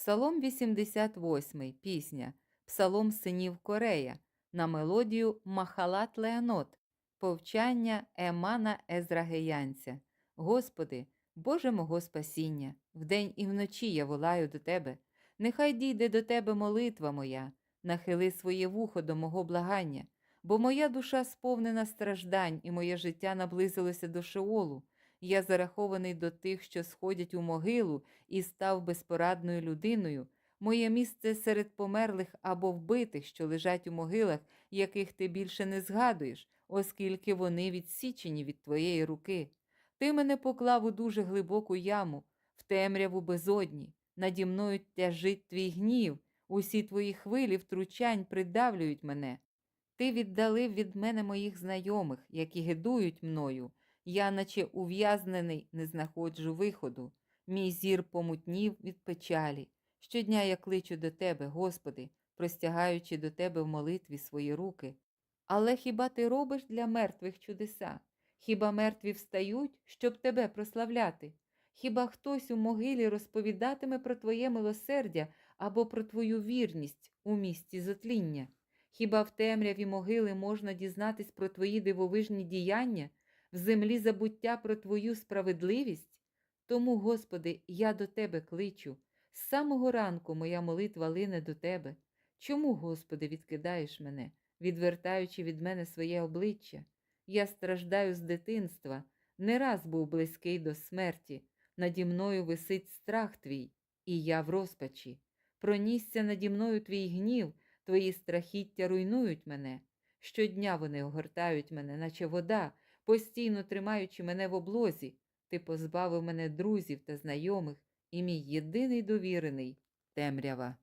Псалом 88, пісня, Псалом синів Корея на мелодію Махалат Леонот, повчання Емана Езрагеянця. Господи, Боже мого спасіння, вдень і вночі я волаю до Тебе. Нехай дійде до Тебе молитва моя, нахили своє вухо до мого благання, бо моя душа сповнена страждань, і моє життя наблизилося до Шеолу. Я зарахований до тих, що сходять у могилу, і став безпорадною людиною. Моє місце серед померлих або вбитих, що лежать у могилах, яких ти більше не згадуєш, оскільки вони відсічені від твоєї руки. Ти мене поклав у дуже глибоку яму, в темряву безодні. Наді мною тяжить твій гнів, усі твої хвилі втручань придавлюють мене. Ти віддалив від мене моїх знайомих, які гидують мною. Я, наче ув'язнений, не знаходжу виходу. Мій зір помутнів від печалі. Щодня я кличу до Тебе, Господи, простягаючи до Тебе в молитві свої руки. Але хіба ти робиш для мертвих чудеса? Хіба мертві встають, щоб тебе прославляти? Хіба хтось у могилі розповідатиме про Твоє милосердя або про Твою вірність у місті зотління? Хіба в темряві могили можна дізнатись про Твої дивовижні діяння, в землі забуття про Твою справедливість? Тому, Господи, я до Тебе кличу. З самого ранку моя молитва лине до Тебе. Чому, Господи, відкидаєш мене, відвертаючи від мене своє обличчя? Я страждаю з дитинства, не раз був близький до смерті. Наді мною висить страх твій, і я в розпачі. Пронісся наді мною твій гнів, твої страхіття руйнують мене. Щодня вони огортають мене, наче вода, постійно тримаючи мене в облозі. Ти позбавив мене друзів та знайомих, і мій єдиний довірений темрява.